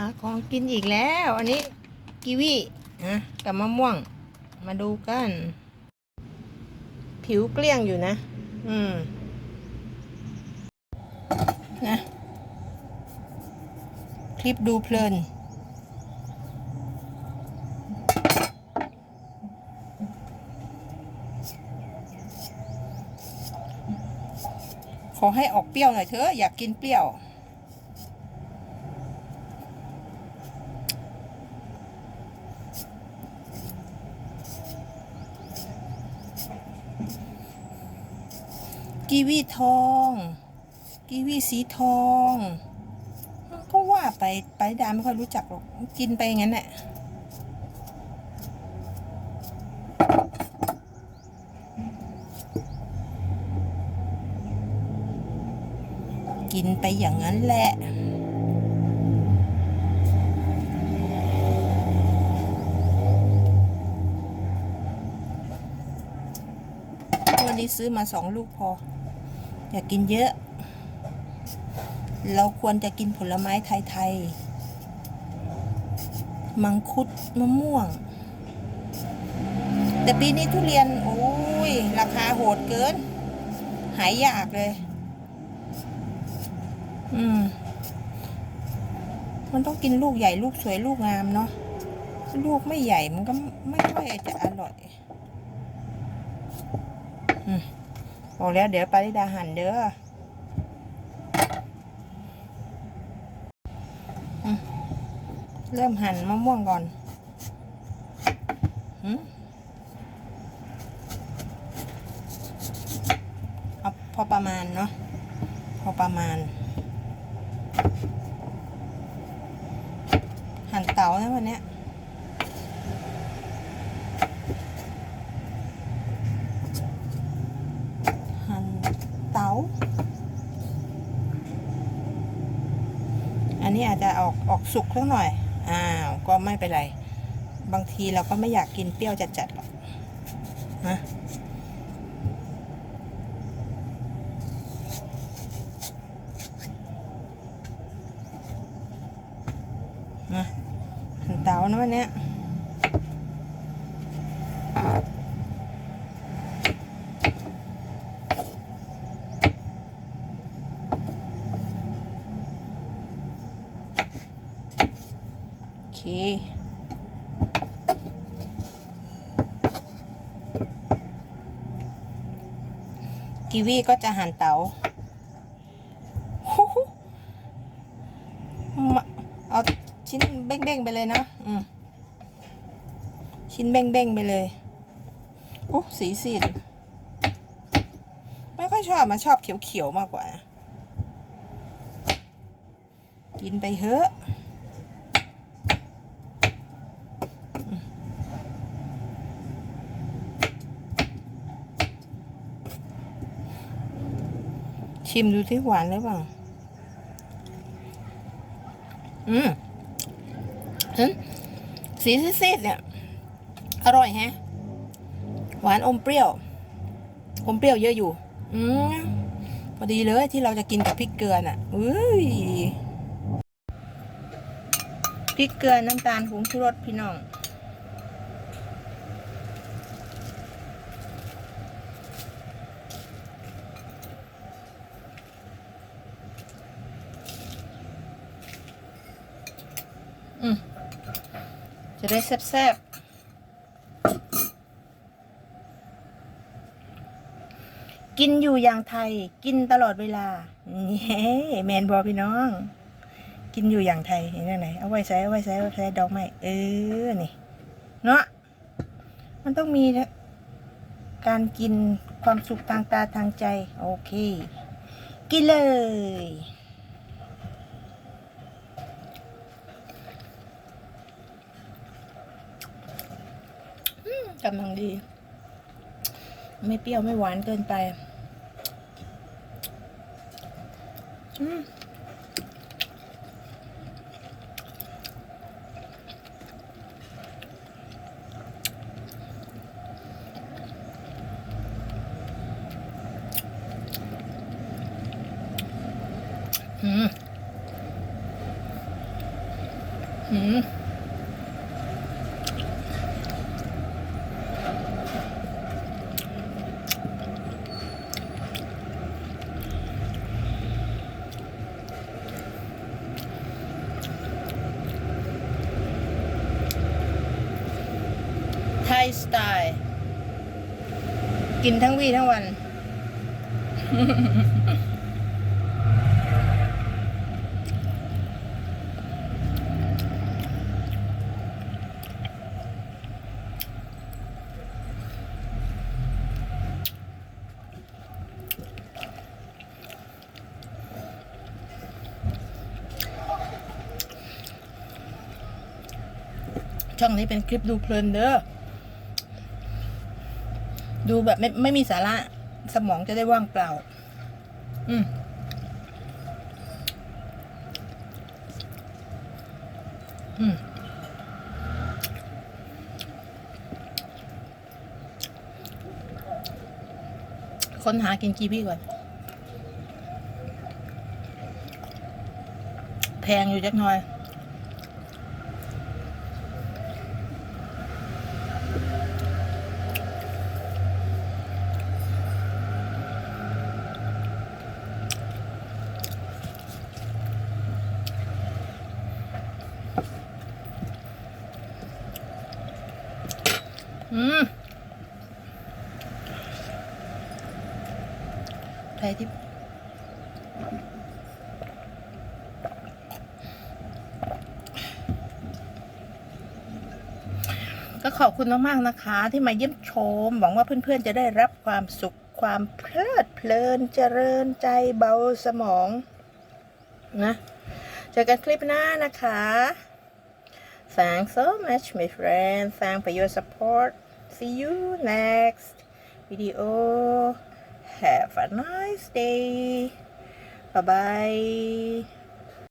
หาของกินอีกแล้ว อันนี้กีวีนะกับมะม่วง มาดูกัน ผิวเกลี้ยงอยู่นะ อืม นะ คลิปดูเพลิน ขอให้ออกเปรี้ยวหน่อยเถอะ อยากกินเปรี้ยว กีวีทอง กีวีสีทอง ก็ว่าไปไปดาไม่ค่อยรู้จักหรอก กินไปงั้นแหละกินไปอย่างนั้นแหละวันนี้ซื้อมาสองลูกพอ อย่ากินเยอะ เราควรจะกินผลไม้ไทยๆ มังคุดมะม่วง แต่ปีนี้ทุเรียน โอ้ย ราคาโหดเกิน หายยากเลย อืม มันต้องกินลูกใหญ่ลูกสวยลูกงามเนาะ ลูกไม่ใหญ่มันก็ไม่ค่อยจะอร่อย อืม บอกแล้วเดี๋ยวปาริดาหั่นเด้อเริ่มหั่นมะม่วงก่อนเอาพอประมาณเนาะ พอประมาณ หั่นเต๋านะวันเนี้ย หั่นเต๋า อั นนี้อาจจะออกออกสุกสักหน่อย อ้าว ก็ไม่เป็นไร บางทีเราก็ไม่อยากกินเปรี้ยวจัดๆหรอกนะนะหั่นเตานะวันเนี้ย โอเค กีวีก็จะหั่นเตาหูหูมาเอาชิ้นเบ้งๆไปเลยนะอืมชิ้นเบ้งๆไปเลยโอ้สีสีไม่ค่อยชอบมาชอบเขียวๆมากกว่า กินไปเถอะ ชิมดูที่หวานหรือเปล่า อืมสีซีดเนี่ย อร่อยแฮะ หวานอมเปรี้ยว อมเปรี้ยวเยอะอยู่ อืมพอดีเลยที่เราจะกินกับพริกเกลือน่ะอุ้ยพริกเกลือน้ำตาลผงชูรสพี่น้อง จะได้แซ่บๆ กินอยู่อย่างไทย กินตลอดเวลาเนี่แมนบอพี่น้อง กินอยู่อย่างไทยเห็นไหนเอาไว้ใส่เอาไว้ใส่เอาไว้ใส่ดอกไม้เออนี่เนาะมันต้องมีการกินความสุขทางตาทางใจ โอเค กินเลย กำลังดี ไม่เปรี้ยวไม่หวานเกินไป อืมอืม อืมไทยกินทั้งวี่ทั้งวัน ช่องนี้เป็นคลิปดูเพลินเด้อ ดูแบบไม่ไม่มีสาระ สมองจะได้ว่างเปล่า อืมอืมค้นหากินกีวีก่อน แพงอยู่จักหน่อย อืมไทยที่ก็ขอบคุณมากๆนะคะ ที่มาเยี่ยมชม หวังว่าเพื่อนๆจะได้รับความสุขความเพลิดเพลินเจริญใจเบาสมอง นะ เจอกันคลิปหน้านะคะ Thanks so much, my friend. Thanks for your support. See you next video. Have a nice day. Bye bye.